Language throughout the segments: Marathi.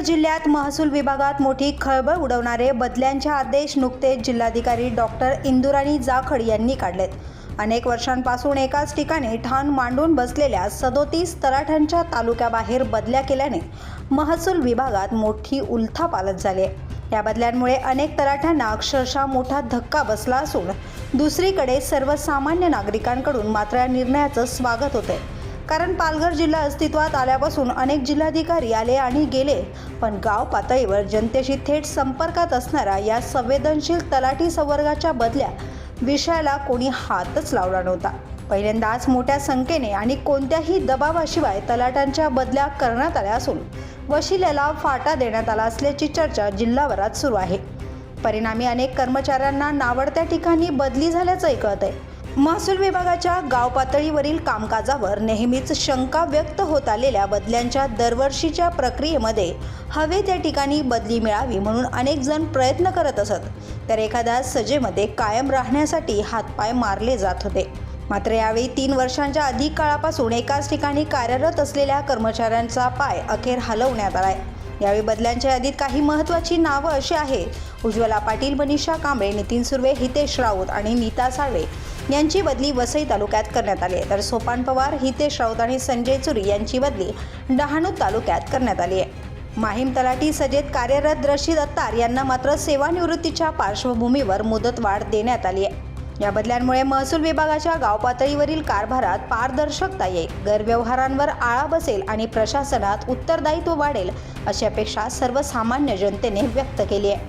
जिल्ह्यात महसूल विभागात मोठी खळबळ उडवणारे बदल्यांचे आदेश नुकतेच जिल्हाधिकारी डॉक्टर इंदुराणी जाखड यांनी काढलेत. अनेक वर्षांपासून एकाच ठिकाणी ठाण मांडून बसलेल्या सदोतीस तलाठ्यांच्या तालुक्याबाहेर बदल्या केल्याने महसूल विभागात मोठी उलथापालथ झाली आहे. या बदल्यांमुळे अनेक तलाठ्यांना अक्षरशः मोठा धक्का बसला असून दुसरीकडे सर्वसामान्य नागरिकांकडून मात्र या निर्णयाचं स्वागत होतं कारण पालघर जिल्हा अस्तित्वात आल्यापासून अनेक जिल्हाधिकारी आले आणि गेले. पण गाव पातळीवर जनतेशी थेट संपर्कात असणाऱ्या या संवेदनशील तलाठी संवर्गाच्या बदल्या विषयाला कोणी हातच लावला नव्हता. पहिल्यांदाच मोठ्या संख्येने आणि कोणत्याही दबावाशिवाय तलाट्यांच्या बदल्या करण्यात आल्या असून वशिल्याला फाटा देण्यात आला असल्याची चर्चा जिल्हाभरात सुरू आहे. परिणामी अनेक कर्मचाऱ्यांना नावडत्या ठिकाणी बदली झाल्याचं ऐकत आहे महसूल विभागाच्या गाव पातळीवरील कामकाजावर नेहमीच शंका व्यक्त होत आलेल्या बदल्यांच्या दरवर्षीच्या प्रक्रियेमध्ये हवे त्या ठिकाणी बदली मिळावी म्हणून अनेक जण प्रयत्न करत असत तर एखाद्या सजेमध्ये कायम राहण्यासाठी हातपाय मारले जात होते. मात्र यावेळी तीन वर्षांच्या अधिक काळापासून एकाच ठिकाणी कार्यरत असलेल्या कर्मचाऱ्यांचा पाय अखेर हलवण्यात आलाय. यावेळी बदल्यांच्या यादीत काही महत्त्वाची नावं अशी आहेत उज्ज्वला पाटील मनीषा कांबळे नितीन सुर्वे हितेश राऊत आणि नीता साळवे यांची बदली वसई तालुक्यात करण्यात आली आहे. तर सोपान पवार हितेश राऊत आणि संजय चुरी यांची बदली डहाणू तालुक्यात करण्यात आली आहे. माहीम तलाठी सजेत कार्यरत रशीद अत्तार यांना मात्र सेवानिवृत्तीच्या पार्श्वभूमीवर मुदतवाढ देण्यात आली आहे. या बदल्यांमुळे महसूल विभागाच्या गाव पातळीवरील कारभारात पारदर्शकता येईल. गैरव्यवहारांवर आळा बसेल आणि प्रशासनात उत्तरदायित्व वाढेल अशी अपेक्षा सर्वसामान्य जनतेने व्यक्त केली आहे.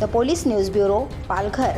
The police news bureau Palghar.